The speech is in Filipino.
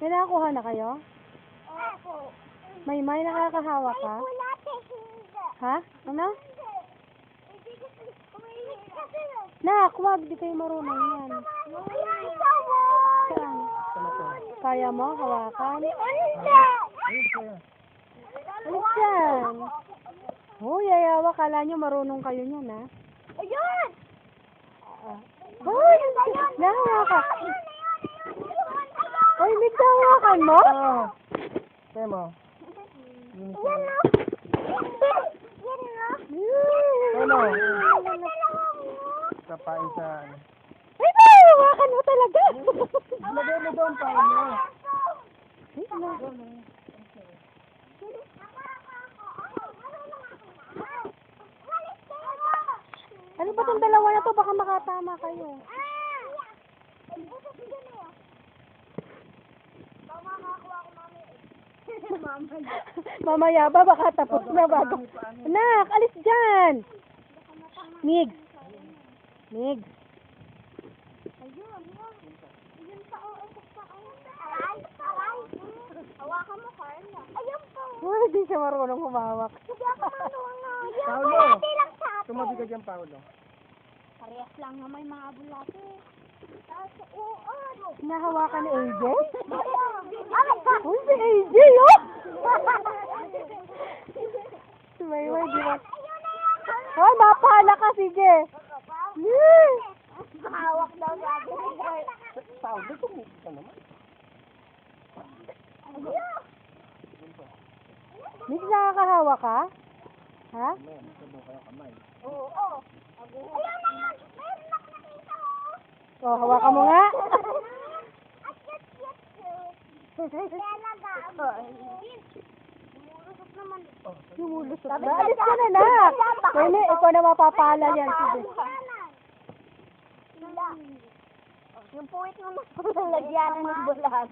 May nakakuha na kayo? Opo. May may nakakahawa ka? Wala te, hindi. Ha? Ano? Nak, wag. Di kayo marunong yan. Ay. Saan? Kaya mo? Hawakan? Yan. Hoy, yayawa. Kala nyo marunong kayo niyan, ha? Ayun! Ah. Hoy! Nahawakan. Hawakan mo? Oo. Kaya mo. Yan na. Yan na. Ano? Ay, sa dalawa mo. Kapain sa... Ay, may hawakan mo talaga. Lagay mo doon pa mo. Ay, na- Ano ba tong dalawa na to? Baka makatama kayo. Mamaya ba? Baka tapos na bago. Anak, alis dyan! Mig. Mig. Hawakan mo, Carla. Ayun po. Hindi siya marunong humawak. Hindi ako marunong. Ayun po, Paulo. hati lang sa atin. Tumabi ka dyan, Paolo. Parehas lang na may mga bulate. Tapos, oo, ano? Nahawakan ni AJ? Ay, Uy, si AJ, oh! Si Mayway, di ba? Ayun na Hoy, mapala ka, sige. Yee! Hawak daw Boy. Paolo, tumigil ka naman. Mig, nakakahawa ka? Ha? Ayan, sabong kayo kamay. Oo. Ayun na. Meron ako nakita mo. Oh, hawakan mo nga. At. Kaya nag-aabot. Naman. Lumulusot na. Alis ka na, nak. Nene, ikaw na mapapala yan. Sige. Yung puwit mo mas lagyan ng bulate.